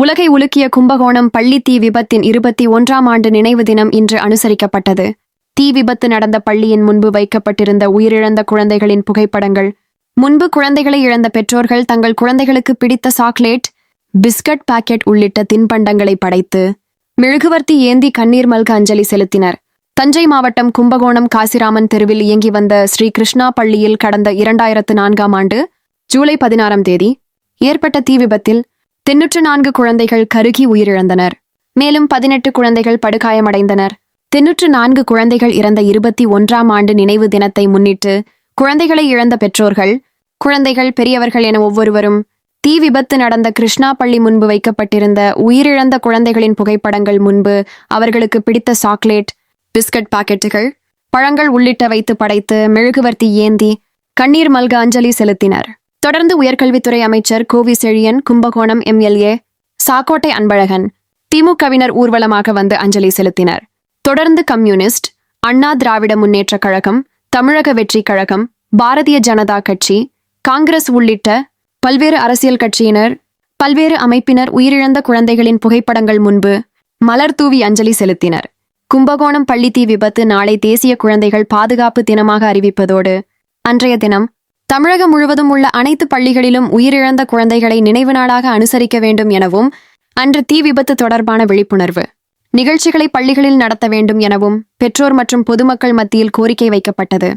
உலகை உலுக்கிய கும்பகோணம் பள்ளி தீ விபத்தின் இருபத்தி ஒன்றாம் ஆண்டு நினைவு தினம் இன்று அனுசரிக்கப்பட்டது. தீ விபத்து நடந்த பள்ளியின் முன்பு வைக்கப்பட்டிருந்த உயிரிழந்த குழந்தைகளின் புகைப்படங்கள். முன்பு குழந்தைகளை இழந்த பெற்றோர்கள் தங்கள் குழந்தைகளுக்கு பிடித்த சாக்லேட் பிஸ்கட் பாக்கெட் உள்ளிட்ட தின்பண்டங்களை படைத்து மெழுகுவர்த்தி ஏந்தி கண்ணீர் மல்க அஞ்சலி செலுத்தினர். தஞ்சை மாவட்டம் கும்பகோணம் காசிராமன் தெருவில் இயங்கி வந்த ஸ்ரீ கிருஷ்ணா பள்ளியில் கடந்த இரண்டாயிரத்து நான்காம் ஆண்டு ஜூலை பதினாறாம் தேதி ஏற்பட்ட தீ விபத்தில் தொன்னூற்று நான்கு குழந்தைகள் கருகி உயிரிழந்தனர். மேலும் பதினெட்டு குழந்தைகள் படுகாயமடைந்தனர். தொன்னூற்று நான்கு குழந்தைகள் இறந்த இருபத்தி ஒன்றாம் ஆண்டு நினைவு தினத்தை முன்னிட்டு குழந்தைகளை இழந்த பெற்றோர்கள் குழந்தைகள் பெரியவர்கள் என ஒவ்வொருவரும் தீ விபத்து நடந்த கிருஷ்ணா பள்ளி முன்பு வைக்கப்பட்டிருந்த உயிரிழந்த குழந்தைகளின் புகைப்படங்கள் முன்பு அவர்களுக்கு பிடித்த சாக்லேட் பிஸ்கட் பாக்கெட்டுகள் பழங்கள் உள்ளிட்ட வைத்து படைத்து மெழுகுவர்த்தி ஏந்தி கண்ணீர் மல்க அஞ்சலி செலுத்தினர். தொடர்ந்து உயர்கல்வித்துறை அமைச்சர் கோவி செழியன் கும்பகோணம் எம்எல்ஏ சாக்கோட்டை அன்பழகன் திமுகவினர் ஊர்வலமாக வந்து அஞ்சலி செலுத்தினர். தொடர்ந்து கம்யூனிஸ்ட் அண்ணா திராவிட முன்னேற்றக் கழகம் தமிழக வெற்றிக் கழகம் பாரதிய ஜனதா கட்சி காங்கிரஸ் உள்ளிட்ட பல்வேறு அரசியல் கட்சியினர் பல்வேறு அமைப்பினர் உயிரிழந்த குழந்தைகளின் புகைப்படங்கள் முன்பு மலர் தூவி அஞ்சலி செலுத்தினர். கும்பகோணம் பள்ளி தீ விபத்து நாளை தேசிய குழந்தைகள் பாதுகாப்பு தினமாக அறிவிப்பதோடு அன்றைய தினம் தமிழகம் முழுவதும் உள்ள அனைத்து பள்ளிகளிலும் உயிரிழந்த குழந்தைகளை நினைவு நாளாக அனுசரிக்க வேண்டும் எனவும் அன்று தீ விபத்து தொடர்பான விழிப்புணர்வு. நிகழ்ச்சிகளை பள்ளிகளில் நடத்த வேண்டும் எனவும் பெற்றோர் மற்றும் பொதுமக்கள் மத்தியில் கோரிக்கை வைக்கப்பட்டது.